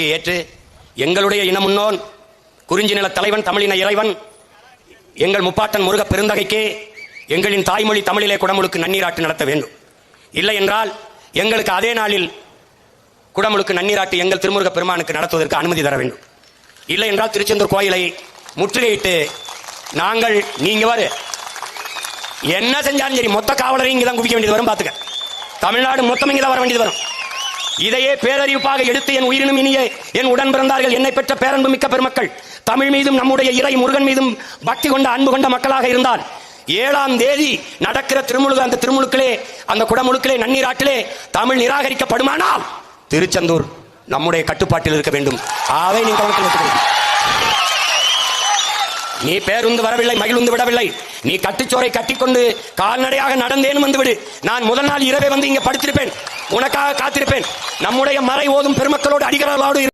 ஏற்று எங்களுடைய இன முன்னோன் குறிஞ்சி நில தலைவன் தமிழின இறைவன் எங்கள் முப்பாட்டன் முருக பெருந்தகைக்கே எங்களின் தாய்மொழி தமிழிலே குடமுழுக்கு நன்னீராட்டு நடத்த வேண்டும். இல்லை என்றால் எங்களுக்கு அதே நாளில் குடமுழுக்கு நன்னீராட்டு எங்கள் திருமுருக பெருமானுக்கு நடத்துவதற்கு அனுமதி தர வேண்டும். இல்லை என்றால் திருச்செந்தூர் கோயிலை முற்றுகையிட்டு நாங்கள் நீங்க வரு என்ன செஞ்சாலும் சரி மொத்த காவலரையும் இங்கே தான் குவிக்க வேண்டியது வரும் பார்த்துக்க தமிழ்நாடு மொத்தம் இங்கே தான் வர வேண்டியது வரும். இதையே பேரறிவிப்பாக எடுத்து என் உயிரினும் இனிய என் உடன் பிறந்தார்கள் என்னை பெற்ற பேரன்பு மிக்க பெருமக்கள் தமிழ் மீதும் நம்முடைய இறை முருகன் மீதும் பக்தி கொண்ட அன்பு கொண்ட மக்களாக இருந்தால் ஏழாம் தேதி நடக்கிற திருமுழுக்கு அந்த திருமுழுக்களே அந்த குடமுழுக்களே நன்னீராட்டிலே தமிழ் நிராகரிக்கப்படுமானால் திருச்செந்தூர் நம்முடைய கட்டுப்பாட்டில் இருக்க வேண்டும். அதை நீங்கள் கவனத்தில் நீ பேருந்து வரவில்லை மகிழ்ந்து விடவில்லை. நீ கட்டுச்சோரை கட்டிக்கொண்டு கால்நடையாக நடந்தேன் வந்துவிடு. நான் முதல் நாள் இரவே வந்து இங்க படுத்திருப்பேன். உனக்காக காத்திருப்பேன். நம்முடைய மறை ஓதும் பெருமக்களோடு அடிகளோடு